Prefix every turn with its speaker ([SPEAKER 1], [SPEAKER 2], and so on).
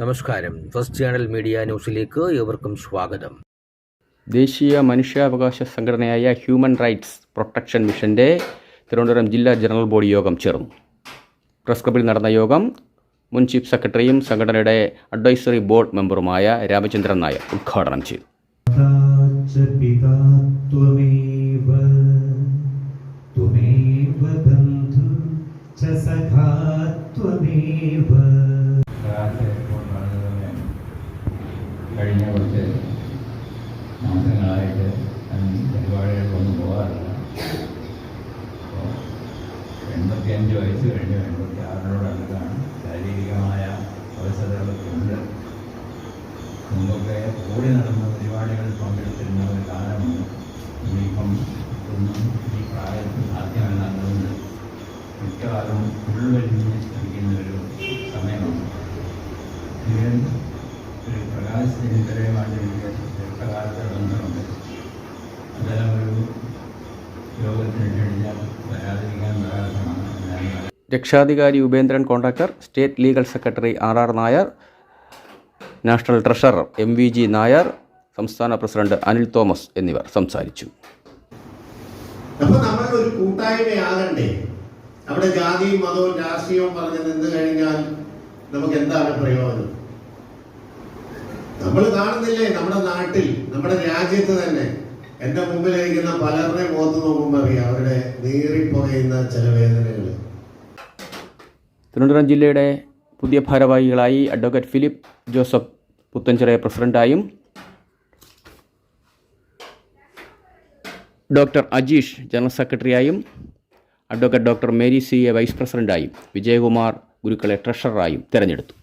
[SPEAKER 1] നമസ്കാരം. First channel media ന്യൂസിലേക്ക് ഏവർക്കും സ്വാഗതം.
[SPEAKER 2] ദേശീയ മനുഷ്യാവകാശ സംഘടനയായ ഹ്യൂമൻ റൈറ്റ്സ് പ്രൊട്ടക്ഷൻ മിഷന്റെ തിരുവനന്തപുരം ജില്ലാ ജനറൽ ബോഡി യോഗം ചേർന്നു. പ്രസ് ക്ലബിൽ നടന്ന യോഗം മുൻ ചീഫ് സെക്രട്ടറിയും സംഘടനയുടെ അഡ്വൈസറി ബോർഡ് മെമ്പറുമായ രാമചന്ദ്രൻ നായർ ഉദ്ഘാടനം ചെയ്തു.
[SPEAKER 3] ത്വമേവ
[SPEAKER 4] ബന്ധു ച സഖാ കഴിഞ്ഞ കുറച്ച് മാസങ്ങളായിട്ട് പരിപാടികൾക്കൊന്നും പോകാറില്ല. അപ്പോൾ എൺപത്തിയഞ്ച് വയസ്സ് കഴിഞ്ഞു എൺപത്തി ആറിനോട് അടുത്താണ്. ശാരീരികമായ അവസരങ്ങളൊക്കെ ഉണ്ട്. മുമ്പൊക്കെ ഓടി നടന്ന പരിപാടികളിൽ പങ്കെടുത്തിരുന്ന ഒരു കാലമുണ്ട്. ഇനിയിപ്പം ഒന്നും ഈ പ്രായത്തിൽ സാധ്യമല്ലാത്തതുകൊണ്ട് മിക്കവാറും ഉൾവലിഞ്ഞ് ഇരിക്കുന്ന ഒരു സമയമാണ്. ഒരു
[SPEAKER 2] രക്ഷാധികാരി Upendran contractor state legal secretary R R Nair national treasurer M V G Nair സംസ്ഥാന പ്രസിഡന്റ് അനിൽ തോമസ് എന്നിവർ സംസാരിച്ചു.
[SPEAKER 5] അപ്പൊ നമ്മൾ ഒരു കൂട്ടായ്മയാകണ്ടേ? അവിടെ ജാതിയും മതവും രാഷ്ട്രീയവും പറഞ്ഞ് നിന്ന് കഴിഞ്ഞാൽ നമുക്ക് എന്താണ് പ്രയോജനം? നമ്മൾ കാണുന്നില്ലേ നമ്മുടെ നാട്ടിൽ നമ്മുടെ രാജ്യത്ത് തന്നെ. എന്റെ മുമ്പിലിരിക്കുന്ന പലരുടെ മുഖത്ത് നോക്കുമ്പോൾ അറിയാം അവരുടെ നീറിപ്പുകയുന്ന ചില വേദനകൾ
[SPEAKER 2] തിരുവനന്തപുരം ജില്ലയുടെ പുതിയ ഭാരവാഹികളായി അഡ്വക്കേറ്റ് ഫിലിപ്പ് ജോസഫ് പുത്തഞ്ചിറയ പ്രസിഡന്റായും doctor Ajeesh general സെക്രട്ടറിയായും advocate doctor Mary C A vice പ്രസിഡന്റായും Vijayakumar ഗുരുക്കളെ ട്രഷററായും തിരഞ്ഞെടുത്തു.